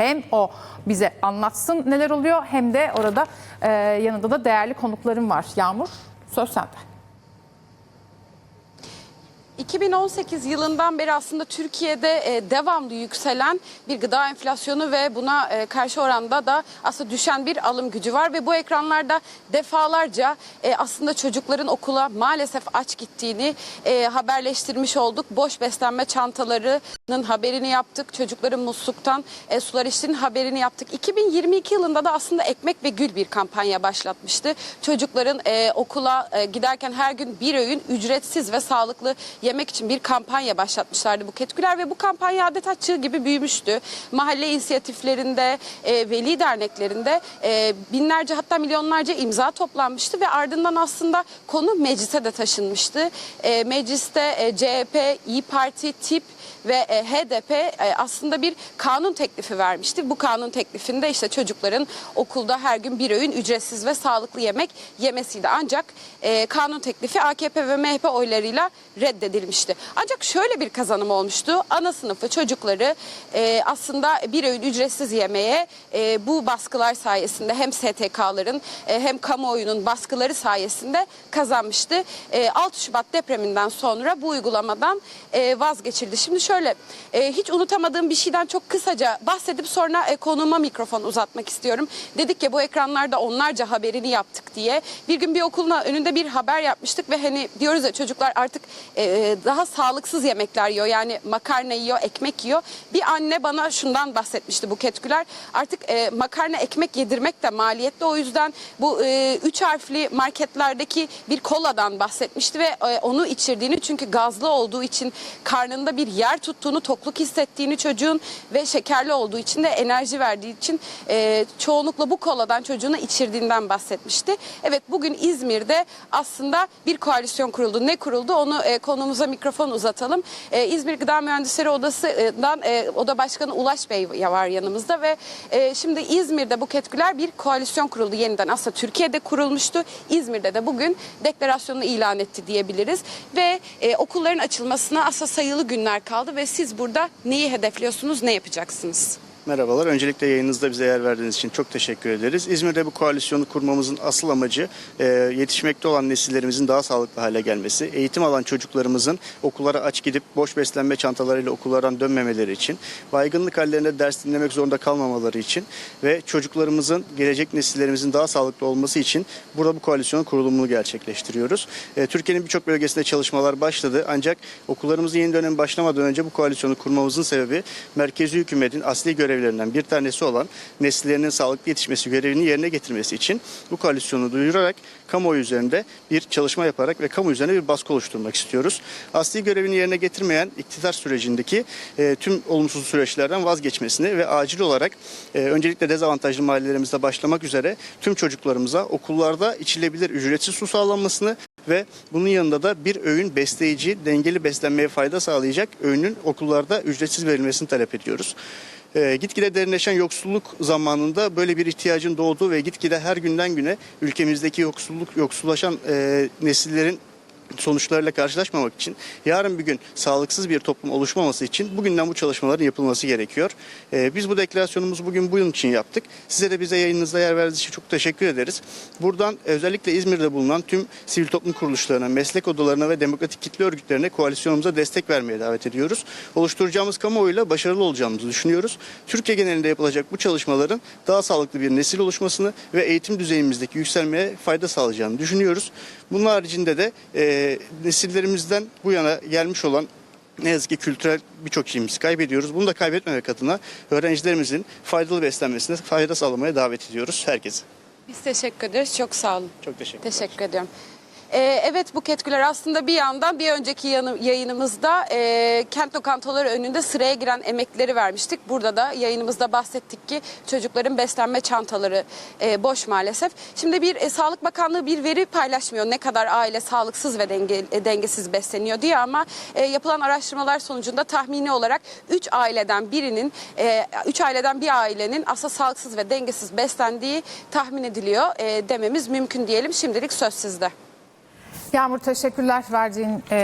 Hem o bize anlatsın neler oluyor hem de orada e, yanında da değerli konuklarım var. Yağmur söz sende. 2018 yılından beri aslında Türkiye'de e, devamlı yükselen bir gıda enflasyonu ve buna e, karşı oranda da aslında düşen bir alım gücü var ve bu ekranlarda defalarca e, aslında çocukların okula maalesef aç gittiğini haberleştirmiş olduk. Boş beslenme çantalarının haberini yaptık. Çocukların musluktan e, sular içtiğinin haberini yaptık. 2022 yılında da aslında Ekmek ve Gül bir kampanya başlatmıştı. Çocukların e, okula e, giderken her gün bir öğün ücretsiz ve sağlıklı yemek için bir kampanya başlatmışlardı bu Buket ve bu kampanya adeta çığ gibi büyümüştü. Mahalle inisiyatiflerinde, e, veli derneklerinde e, binlerce hatta milyonlarca imza toplanmıştı ve ardından aslında konu meclise de taşınmıştı. E, mecliste e, CHP, İyi Parti, TİP ve e, HDP e, aslında bir kanun teklifi vermişti. Bu kanun teklifinde işte çocukların okulda her gün bir öğün ücretsiz ve sağlıklı yemek yemesiydi. Ancak e, kanun teklifi AKP ve MHP oylarıyla reddedilmişti. Ancak şöyle bir kazanım olmuştu. Ana sınıfı çocukları e, aslında bir öğün ücretsiz yemeğe e, bu baskılar sayesinde hem STK'ların e, hem kamuoyunun baskıları sayesinde kazanmıştı. E, 6 Şubat depreminden sonra bu uygulamadan vazgeçildi. Şimdi şöyle e, hiç unutamadığım bir şeyden çok kısaca bahsedip sonra e, konuğuma mikrofon uzatmak istiyorum. Dedik ya bu ekranlarda onlarca haberini yaptık diye. Bir gün bir okulun önünde bir haber yapmıştık ve hani diyoruz ya çocuklar artık e, daha sağlıksız yemekler yiyor. Yani makarna yiyor, ekmek yiyor. Bir anne bana şundan bahsetmişti bu ketküler. Artık e, makarna ekmek yedirmek de maliyetli. O yüzden bu e, üç harfli marketlerdeki bir koladan bahsetmişti ve e, onu içirdiğini çünkü gazlı olduğu için karnında bir yer tuttuğunu, tokluk hissettiğini çocuğun ve şekerli olduğu için de enerji verdiği için e, çoğunlukla bu koladan çocuğuna içirdiğinden bahsetmişti. Evet bugün İzmir'de aslında bir koalisyon kuruldu. Ne kuruldu onu e, konumuza mikrofon uzatalım. E, İzmir Gıda Mühendisleri Odası'ndan e, Oda Başkanı Ulaş Bey var yanımızda ve e, şimdi İzmir'de bu ketküler bir koalisyon kuruldu yeniden. Aslında Türkiye'de kurulmuştu. İzmir'de de bugün deklarasyonunu ilan etti diyebiliriz. Ve e, okulların açılmasına aslında sayılı günler kaldı ve siz burada neyi hedefliyorsunuz, ne yapacaksınız? Merhabalar. Öncelikle yayınınızda bize yer verdiğiniz için çok teşekkür ederiz. İzmir'de bu koalisyonu kurmamızın asıl amacı e, yetişmekte olan nesillerimizin daha sağlıklı hale gelmesi, eğitim alan çocuklarımızın okullara aç gidip boş beslenme çantalarıyla okullardan dönmemeleri için, baygınlık hallerinde ders dinlemek zorunda kalmamaları için ve çocuklarımızın, gelecek nesillerimizin daha sağlıklı olması için burada bu koalisyonun kurulumunu gerçekleştiriyoruz. E, Türkiye'nin birçok bölgesinde çalışmalar başladı ancak okullarımızın yeni dönem başlamadan önce bu koalisyonu kurmamızın sebebi merkezi hükümetin asli görevlerinden bir tanesi olan nesillerinin sağlıklı yetişmesi görevini yerine getirmesi için bu koalisyonu duyurarak kamuoyu üzerinde bir çalışma yaparak ve kamu üzerine bir baskı oluşturmak istiyoruz. Asli görevini yerine getirmeyen iktidar sürecindeki e, tüm olumsuz süreçlerden vazgeçmesini ve acil olarak e, öncelikle dezavantajlı mahallelerimizde başlamak üzere tüm çocuklarımıza okullarda içilebilir ücretsiz su sağlanmasını ve bunun yanında da bir öğün besleyici, dengeli beslenmeye fayda sağlayacak öğünün okullarda ücretsiz verilmesini talep ediyoruz. E, gitgide derinleşen yoksulluk zamanında böyle bir ihtiyacın doğduğu ve gitgide her günden güne ülkemizdeki yoksulluk yoksullaşan e, nesillerin sonuçlarıyla karşılaşmamak için yarın bir gün sağlıksız bir toplum oluşmaması için bugünden bu çalışmaların yapılması gerekiyor. Ee, biz bu deklarasyonumuzu bugün bunun için yaptık. Size de bize yayınınızda yer verdiğiniz için çok teşekkür ederiz. Buradan özellikle İzmir'de bulunan tüm sivil toplum kuruluşlarına, meslek odalarına ve demokratik kitle örgütlerine koalisyonumuza destek vermeye davet ediyoruz. Oluşturacağımız kamuoyuyla başarılı olacağımızı düşünüyoruz. Türkiye genelinde yapılacak bu çalışmaların daha sağlıklı bir nesil oluşmasını ve eğitim düzeyimizdeki yükselmeye fayda sağlayacağını düşünüyoruz. Bunun haricinde de e, nesillerimizden bu yana gelmiş olan ne yazık ki kültürel birçok şeyimizi kaybediyoruz. Bunu da kaybetmemek adına öğrencilerimizin faydalı beslenmesine fayda sağlamaya davet ediyoruz herkese. Biz teşekkür ederiz. Çok sağ olun. Çok teşekkür Teşekkür ediyorum. Ee, evet bu ketküler aslında bir yandan bir önceki yayınımızda e, kent lokantaları önünde sıraya giren emekleri vermiştik. Burada da yayınımızda bahsettik ki çocukların beslenme çantaları e, boş maalesef. Şimdi bir e, Sağlık Bakanlığı bir veri paylaşmıyor ne kadar aile sağlıksız ve denge, e, dengesiz besleniyor diye ama e, yapılan araştırmalar sonucunda tahmini olarak 3 aileden birinin 3 aileden bir ailenin aslında sağlıksız ve dengesiz beslendiği tahmin ediliyor e, dememiz mümkün diyelim. Şimdilik söz sizde. Yağmur teşekkürler verdiğin e,